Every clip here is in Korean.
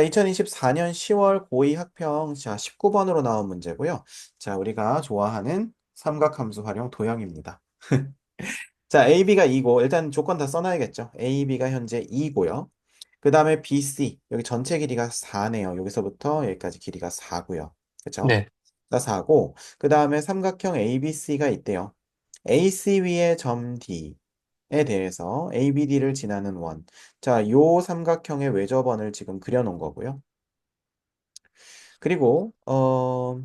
자, 2024년 10월 고2 학평 자, 19번으로 나온 문제고요. 자, 우리가 좋아하는 삼각함수 활용 도형입니다. 자, AB가 2고 일단 조건 다 써놔야겠죠. AB가 현재 2고요. 그 다음에 BC 여기 전체 길이가 4네요. 여기서부터 여기까지 길이가 4고요. 그쵸? 네, 가 4고 그 다음에 삼각형 ABC가 있대요. AC 위의 점 D 에 대해서 ABD를 지나는 원. 자, 요 삼각형의 외접원을 지금 그려놓은 거고요. 그리고 어,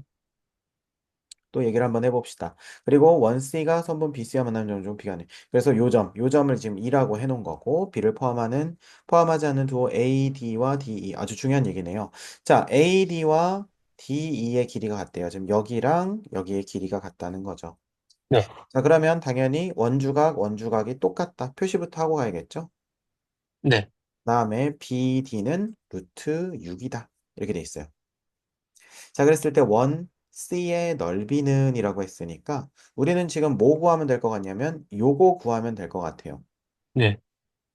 또 얘기를 한번 해봅시다. 그리고 원 C가 선분 BC와 만나는 점 중 B가 네. 그래서 요 점, 요 점을 지금 2라고 해놓은 거고 B를 포함하는 포함하지 않는 두 AD와 DE 아주 중요한 얘기네요. 자, AD와 DE의 길이가 같대요. 지금 여기랑 여기의 길이가 같다는 거죠. 네, 자, 그러면 당연히 원주각, 원주각이 똑같다. 표시부터 하고 가야겠죠? 네, 다음에 BD는 루트 6이다. 이렇게 돼 있어요. 자, 그랬을 때 원 C의 넓이는 이라고 했으니까 우리는 지금 뭐 구하면 될 것 같냐면 요거 구하면 될 것 같아요. 네,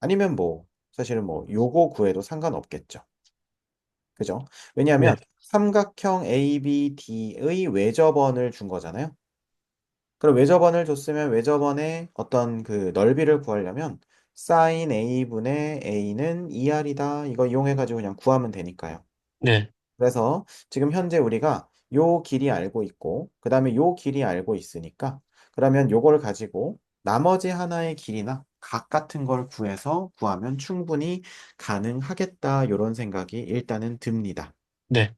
아니면 뭐 사실은 뭐 요거 구해도 상관없겠죠. 그죠? 네, 왜냐하면 삼각형 ABD의 외접원을 준 거잖아요. 그럼 외접원을 줬으면 외접원의 어떤 그 넓이를 구하려면 sin A분의 A는 2R이다. 이거 이용해가지고 그냥 구하면 되니까요. 네, 그래서 지금 현재 우리가 요 길이 알고 있고 그 다음에 요 길이 알고 있으니까 그러면 요걸 가지고 나머지 하나의 길이나 각 같은 걸 구해서 구하면 충분히 가능하겠다 이런 생각이 일단은 듭니다. 네,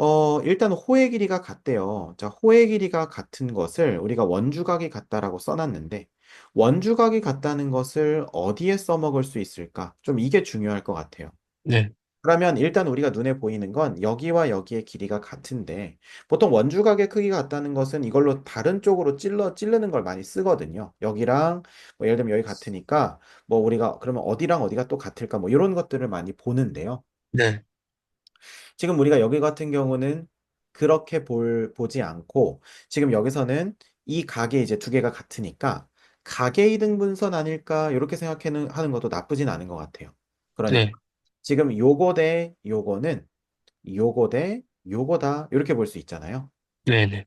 어, 일단 호의 길이가 같대요. 자, 호의 길이가 같은 것을 우리가 원주각이 같다라고 써놨는데 원주각이 같다는 것을 어디에 써먹을 수 있을까? 좀 이게 중요할 것 같아요. 네, 그러면 일단 우리가 눈에 보이는 건 여기와 여기의 길이가 같은데 보통 원주각의 크기가 같다는 것은 이걸로 다른 쪽으로 찔러 찌르는 걸 많이 쓰거든요. 여기랑 뭐 예를 들면 여기 같으니까 뭐 우리가 그러면 어디랑 어디가 또 같을까 뭐 이런 것들을 많이 보는데요. 네, 지금 우리가 여기 같은 경우는 그렇게 볼 보지 않고 지금 여기서는 이 각의 이제 두 개가 같으니까 각의 이등 분선 아닐까 이렇게 생각하는 하는 것도 나쁘진 않은 것 같아요. 그러니까 네, 지금 요거 대 요거는 요거 대 요거다 이렇게 볼 수 있잖아요. 네, 네,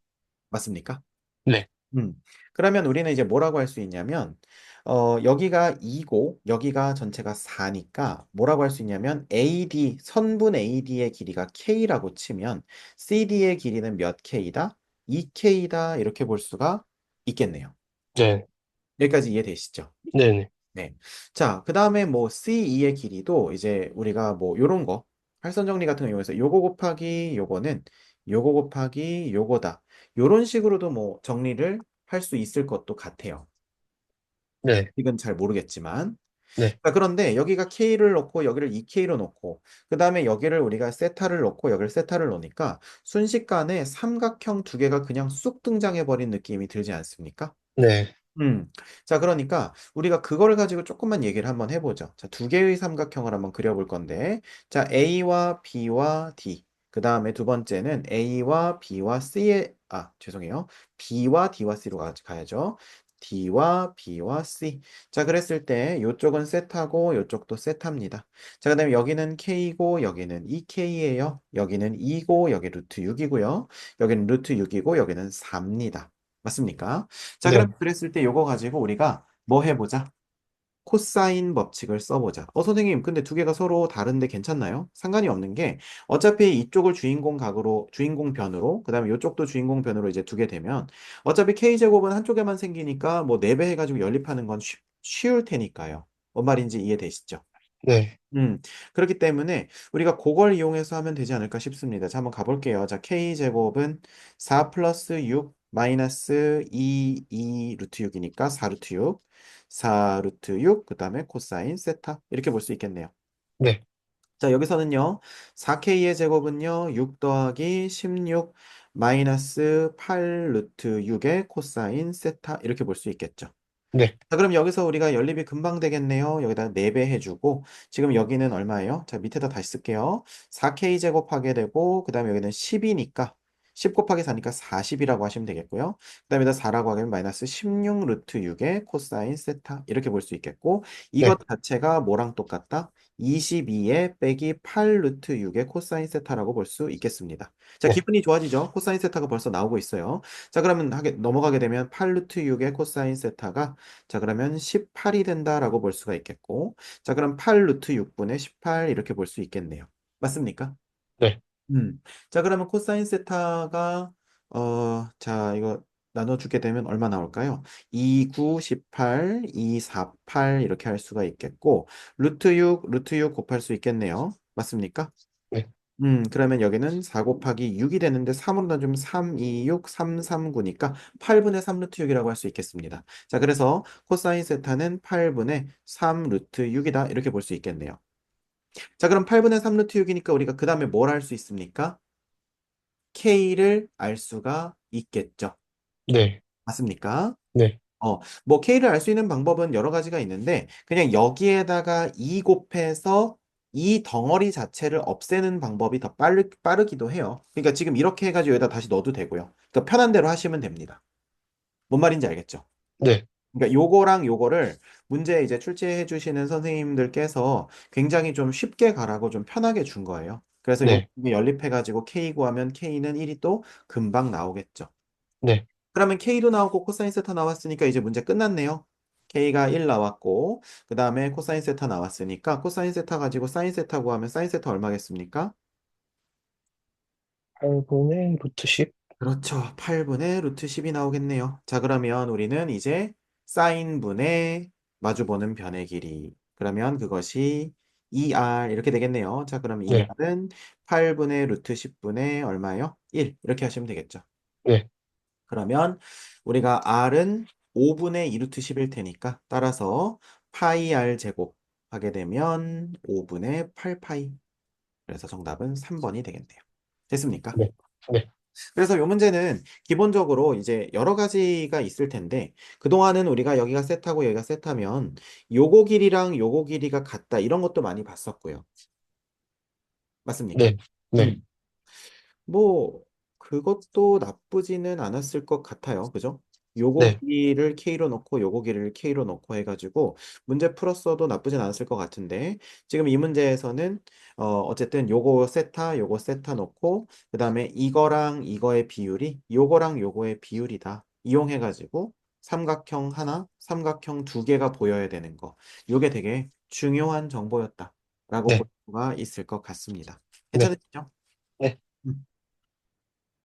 맞습니까? 네, 음. 그러면 우리는 이제 뭐라고 할 수 있냐면 어, 여기가 2고 여기가 전체가 4니까 뭐라고 할 수 있냐면 AD 선분 AD의 길이가 K라고 치면 CD의 길이는 몇 K다? 2K다 이렇게 볼 수가 있겠네요. 네, 여기까지 이해되시죠? 네, 네, 네. 자, 그 다음에 뭐 C2의 길이도 이제 우리가 뭐 요런 거 할선 정리 같은 거 이용해서 요거 곱하기 요거는 요거 곱하기 요거다. 요런 식으로도 뭐 정리를 할 수 있을 것도 같아요. 네, 이건 잘 모르겠지만. 네, 자, 그런데 여기가 K를 놓고 여기를 2K로 놓고 그 다음에 여기를 우리가 세타를 놓고 여기를 세타를 놓으니까 순식간에 삼각형 두 개가 그냥 쑥 등장해 버린 느낌이 들지 않습니까? 네, 음. 자, 그러니까 우리가 그거를 가지고 조금만 얘기를 한번 해보죠. 자, 두 개의 삼각형을 한번 그려볼 건데, 자, A와 B와 D. 그 다음에 두 번째는 A와 B와 C의, 아, 죄송해요. B와 D와 C로 가, 가야죠. D와 B와 C. 자, 그랬을 때 이쪽은 세타고 이쪽도 세타입니다. 자, 그 다음에 여기는 K고 여기는 2K예요. 여기는 2고 여기 루트 6이고요. 여기는 루트 6이고 여기는 4입니다. 맞습니까? 자, 그럼 네, 그랬을 때 요거 가지고 우리가 뭐 해보자? 코사인 법칙을 써보자. 어, 선생님, 근데 두 개가 서로 다른데 괜찮나요? 상관이 없는 게 어차피 이쪽을 주인공 각으로, 주인공 변으로, 그 다음에 이쪽도 주인공 변으로 이제 두게 되면 어차피 K제곱은 한쪽에만 생기니까 뭐 4배 해가지고 연립하는 건 쉬, 쉬울 테니까요. 뭔 말인지 이해되시죠? 네, 음, 그렇기 때문에 우리가 그걸 이용해서 하면 되지 않을까 싶습니다. 자, 한번 가볼게요. 자, K제곱은 4 플러스 6 마이너스 2, 2 루트 6이니까 4 루트 6, 4 루트 6, 그 다음에 코사인 세타. 이렇게 볼 수 있겠네요. 네, 자, 여기서는요, 4K의 제곱은요, 6 더하기 16 마이너스 8 루트 6의 코사인 세타. 이렇게 볼 수 있겠죠. 네, 자, 그럼 여기서 우리가 연립이 금방 되겠네요. 여기다 4배 해주고, 지금 여기는 얼마예요? 자, 밑에다 다시 쓸게요. 4K 제곱하게 되고, 그 다음에 여기는 10이니까, 10 곱하기 4니까 40이라고 하시면 되겠고요. 그 다음에 4라고 하면 마이너스 16 루트 6의 코사인 세타 이렇게 볼 수 있겠고 이것 네. 자체가 뭐랑 똑같다? 22에 빼기 8 루트 6의 코사인 세타라고 볼 수 있겠습니다. 자, 네. 기분이 좋아지죠? 코사인 세타가 벌써 나오고 있어요. 자, 그러면 하게, 넘어가게 되면 8 루트 6의 코사인 세타가 자, 그러면 18이 된다라고 볼 수가 있겠고 자, 그럼 8 루트 6분의 18 이렇게 볼 수 있겠네요. 맞습니까? 네. 음. 자, 그러면 코사인 세타가 어, 자, 이거 나눠 주게 되면 얼마 나올까요? 2, 9, 18, 2, 4, 8 이렇게 할 수가 있겠고 루트 6, 루트 6 곱할 수 있겠네요. 맞습니까? 네. 음, 그러면 여기는 4 곱하기 6이 되는데 3으로 나누면 3, 2, 6, 3, 3, 9니까 8분의 3 루트 6이라고 할 수 있겠습니다. 자, 그래서 코사인 세타는 8분의 3 루트 6이다 이렇게 볼 수 있겠네요. 자, 그럼 8분의 3 루트 6이니까 우리가 그 다음에 뭘 할 수 있습니까? K를 알 수가 있겠죠. 네. 맞습니까? 네. 어, 뭐 K를 알 수 있는 방법은 여러 가지가 있는데 그냥 여기에다가 2 곱해서 이 덩어리 자체를 없애는 방법이 더 빠르, 빠르기도 해요. 그러니까 지금 이렇게 해가지고 여기다 다시 넣어도 되고요. 그러니까 편한 대로 하시면 됩니다. 뭔 말인지 알겠죠? 네. 그러니까 요거랑 요거를 문제 이제 출제해 주시는 선생님들께서 굉장히 좀 쉽게 가라고 좀 편하게 준 거예요. 그래서 네. 여기 연립해 가지고 K 구하면 K는 1이 또 금방 나오겠죠. 네. 그러면 K도 나오고 코사인 세타 나왔으니까 이제 문제 끝났네요. K가 1 나왔고 그 다음에 코사인 세타 나왔으니까 코사인 세타 가지고 사인 세타 구하면 사인 세타 얼마겠습니까? 8분의 루트 10? 그렇죠. 8분의 루트 10이 나오겠네요. 자, 그러면 우리는 이제 사인분의 마주보는 변의 길이. 그러면 그것이 2r 이렇게 되겠네요. 자, 그럼 네. 2r은 8분의 루트 10분의 얼마요? 1 이렇게 하시면 되겠죠. 네. 그러면 우리가 r은 5분의 2 루트 10일 테니까 따라서 파이 r 제곱 하게 되면 5분의 8파이. 그래서 정답은 3번이 되겠네요. 됐습니까? 네. 네. 그래서 이 문제는 기본적으로 이제 여러 가지가 있을 텐데 그동안은 우리가 여기가 세타고 여기가 세타면 요거 길이랑 요거 길이가 같다 이런 것도 많이 봤었고요. 맞습니까? 네. 네. 음. 뭐 그것도 나쁘지는 않았을 것 같아요. 그죠? 요거 네. 길이를 K로 넣고 요거 길이를 K로 넣고 해가지고 문제 풀었어도 나쁘진 않았을 것 같은데 지금 이 문제에서는 어 어쨌든 요거 세타 요거 세타 넣고 그 다음에 이거랑 이거의 비율이 요거랑 요거의 비율이다 이용해가지고 삼각형 하나 삼각형 두 개가 보여야 되는 거 요게 되게 중요한 정보였다 라고 네. 볼 수가 있을 것 같습니다. 네. 괜찮으시죠? 네. 음.